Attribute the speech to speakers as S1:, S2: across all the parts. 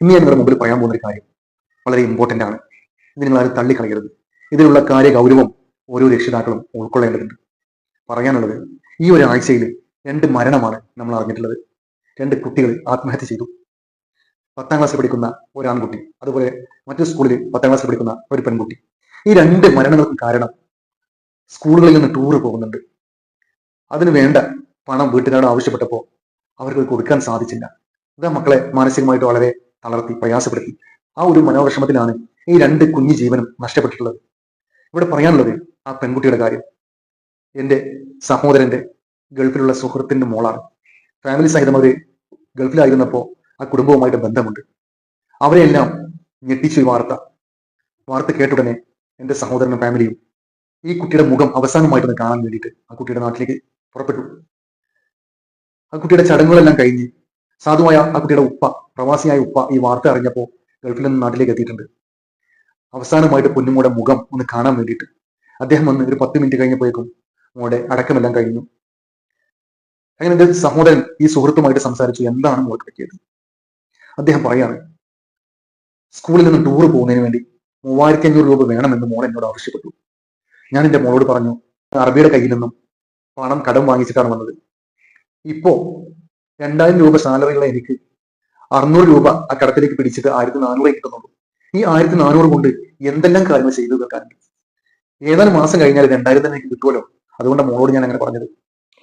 S1: ഇന്ന് ഞാൻ നിങ്ങളുടെ മുമ്പിൽ പറയാൻ പോകുന്ന ഒരു കാര്യം വളരെ ഇമ്പോർട്ടന്റ് ആണ്. ഇത് നിങ്ങൾ ആരും തള്ളിക്കളയരുത്. ഇതിലുള്ള കാര്യ ഗൗരവം ഓരോ രക്ഷിതാക്കളും ഉൾക്കൊള്ളേണ്ടതുണ്ട്. പറയാനുള്ളത് ഈ ഒരു ആഴ്ചയിൽ രണ്ട് മരണമാണ് നമ്മൾ അറിഞ്ഞിട്ടുള്ളത്. രണ്ട് കുട്ടികൾ ആത്മഹത്യ ചെയ്തു. പത്താം ക്ലാസ്സിൽ പഠിക്കുന്ന ഒരാൺകുട്ടി അതുപോലെ മറ്റൊരു സ്കൂളിൽ പത്താം ക്ലാസ്സിൽ പഠിക്കുന്ന ഒരു പെൺകുട്ടി. ഈ രണ്ട് മരണങ്ങൾക്കും കാരണം സ്കൂളുകളിൽ നിന്ന് ടൂർ പോകുന്നുണ്ട്. അതിന് വേണ്ട പണം വീട്ടുകാരോട് ആവശ്യപ്പെട്ടപ്പോൾ അവർക്ക് കൊടുക്കാൻ സാധിച്ചില്ല. അതാ മക്കളെ മാനസികമായിട്ട് വളരെ തളർത്തി പ്രയാസപ്പെടുത്തി. ആ ഒരു മനോവിഷമത്തിലാണ് ഈ രണ്ട് കുഞ്ഞു ജീവനും നഷ്ടപ്പെട്ടിട്ടുള്ളത്. ഇവിടെ പറയാനുള്ളത് ആ പെൺകുട്ടിയുടെ കാര്യം. എന്റെ സഹോദരന്റെ ഗൾഫിലുള്ള സുഹൃത്തിന്റെ മോളാണ്. ഫാമിലി സഹിതം അവർ ഗൾഫിലായിരുന്നപ്പോൾ ആ കുടുംബവുമായിട്ട് ബന്ധമുണ്ട്. അവരെല്ലാം ഞെട്ടിച്ചു വാർത്ത. വാർത്ത കേട്ടുടനെ എന്റെ സഹോദരനും ഫാമിലിയും ഈ കുട്ടിയുടെ മുഖം അവസാനമായിട്ടൊന്ന് കാണാൻ വേണ്ടിയിട്ട് ആ കുട്ടിയുടെ നാട്ടിലേക്ക് പുറപ്പെട്ടു. ആ കുട്ടിയുടെ ചടങ്ങുകളെല്ലാം കഴിഞ്ഞ് സാധുവായ ആ കുട്ടിയുടെ ഉപ്പ പ്രവാസിയായ ഉപ്പ ഈ വാർത്ത അറിഞ്ഞപ്പോൾ ഗൾഫിൽ നിന്ന് നാട്ടിലേക്ക് എത്തിയിട്ടുണ്ട്. അവസാനമായിട്ട് പൊന്നുമോടെ മുഖം ഒന്ന് കാണാൻ വേണ്ടിയിട്ട് അദ്ദേഹം വന്ന് ഒരു പത്ത് മിനിറ്റ് കഴിഞ്ഞപ്പോഴേക്കും മോടെ അടക്കമെല്ലാം കഴിഞ്ഞു. അങ്ങനെ എന്റെ സഹോദരൻ ഈ സുഹൃത്തുമായിട്ട് സംസാരിച്ചു എന്താണ് മോൾക്ക് പറ്റിയത്? അദ്ദേഹം പറയാണ് സ്കൂളിൽ നിന്ന് ടൂർ പോകുന്നതിന് വേണ്ടി മൂവായിരത്തി അഞ്ഞൂറ് രൂപ വേണമെന്ന് മോൾ എന്നോട് ആവശ്യപ്പെട്ടു. ഞാൻ എന്റെ മോളോട് പറഞ്ഞു അറബിയുടെ കയ്യിൽ നിന്നും പണം കടം വാങ്ങിച്ചിട്ടാണ് വന്നത്. ഇപ്പോ രണ്ടായിരം രൂപ സാലറിയുള്ള എനിക്ക് അറുന്നൂറ് രൂപ ആ കടത്തിലേക്ക് പിടിച്ചിട്ട് ആയിരത്തി നാനൂറ് കിട്ടുന്നുള്ളൂ ഈ ആയിരത്തി നാനൂറ് കൊണ്ട് എന്തെല്ലാം കാര്യങ്ങൾ ചെയ്തു തീർക്കാനുണ്ട് ഏതാനും മാസം കഴിഞ്ഞാൽ രണ്ടായിരം തന്നെ കിട്ടുമല്ലോ അതുകൊണ്ട് മോളോട് ഞാൻ അങ്ങനെ പറഞ്ഞത്.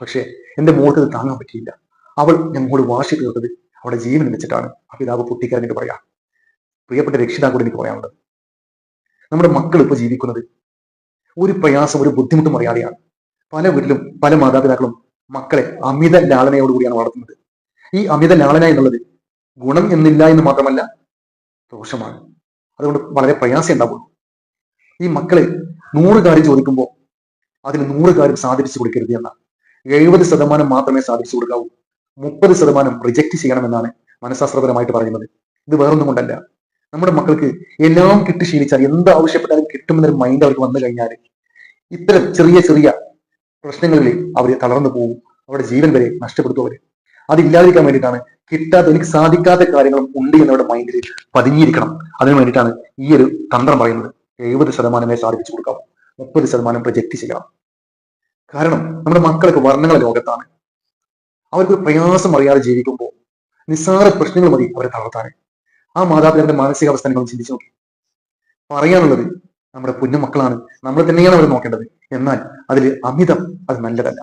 S1: പക്ഷേ എന്റെ മോൾക്ക് ഇത് താങ്ങാൻ പറ്റിയില്ല. അവൾ ഞങ്ങളോട് വാശി തീർത്തത് അവളുടെ ജീവൻ വെച്ചിട്ടാണ്. ആ പിതാവ് പൊട്ടിക്കരഞ്ഞിട്ട് പറയാം. പ്രിയപ്പെട്ട രക്ഷിതാക്കളോട് എനിക്ക് പറയാനുള്ളത്. നമ്മുടെ മക്കൾ ഇപ്പൊ ജീവിക്കുന്നത് ഒരു പ്രയാസം ഒരു ബുദ്ധിമുട്ടും അറിയാതെയാണ്. പല വീട്ടിലും പല മാതാപിതാക്കളും മക്കളെ അമിത ലാളനയോടുകൂടിയാണ് വളർത്തുന്നത്. ഈ അമിത ലാളന എന്നുള്ളത് ഗുണം എന്നില്ല എന്ന് മാത്രമല്ല ദോഷമാണ്. അതുകൊണ്ട് വളരെ പ്രയാസം ഉണ്ടാവുള്ളൂ ഈ മക്കൾ നൂറ് കാര്യം ചോദിക്കുമ്പോൾ അതിന് നൂറ് കാര്യം സാധിച്ചു കൊടുക്കരുത് എന്ന. എഴുപത് ശതമാനം മാത്രമേ സാധിച്ചു കൊടുക്കാവൂ. മുപ്പത് ശതമാനം റിജക്റ്റ് ചെയ്യണമെന്നാണ് മനഃശാസ്ത്രപരമായിട്ട് പറയുന്നത്. ഇത് വേറൊന്നും കൊണ്ടല്ല. നമ്മുടെ മക്കൾക്ക് എല്ലാം കിട്ടി ശീലിച്ചാൽ എന്ത് ആവശ്യപ്പെട്ടാലും കിട്ടുമെന്നൊരു മൈൻഡ് അവർക്ക് വന്നു കഴിഞ്ഞാൽ ഇത്തരം ചെറിയ ചെറിയ പ്രശ്നങ്ങളിൽ അവർ തളർന്നു പോകും അവരുടെ ജീവൻ വരെ നഷ്ടപ്പെടുത്തും അവർ. അതില്ലാതിരിക്കാൻ വേണ്ടിയിട്ടാണ് കിട്ടാത്ത എനിക്ക് സാധിക്കാത്ത കാര്യങ്ങളും ഉണ്ട് എന്നവരുടെ മൈൻഡിൽ പതിഞ്ഞിരിക്കണം. അതിനു വേണ്ടിയിട്ടാണ് ഈ ഒരു തന്ത്രം പറയുന്നത്. എഴുപത് ശതമാനമേ സാധിപ്പിച്ചു കൊടുക്കാം മുപ്പത് ശതമാനം പ്രൊജക്ട് ചെയ്യണം. കാരണം നമ്മുടെ മക്കളൊക്കെ വർണങ്ങളെ ലോകത്താണ്. അവർക്ക് പ്രയാസം അറിയാതെ ജീവിക്കുമ്പോൾ നിസ്സാര പ്രശ്നങ്ങൾ മതി അവരെ തളർത്താൻ. ആ മാതാപിതാക്കളുടെ മാനസികാവസ്ഥ നിങ്ങൾ ചിന്തിച്ചു നോക്കി. പറയാനുള്ളത് നമ്മുടെ കുഞ്ഞു മക്കളാണ് നമ്മൾ തന്നെയാണ് അവർ നോക്കേണ്ടത്. എന്നാൽ അതിൽ അമിതം അത് നല്ലതല്ല.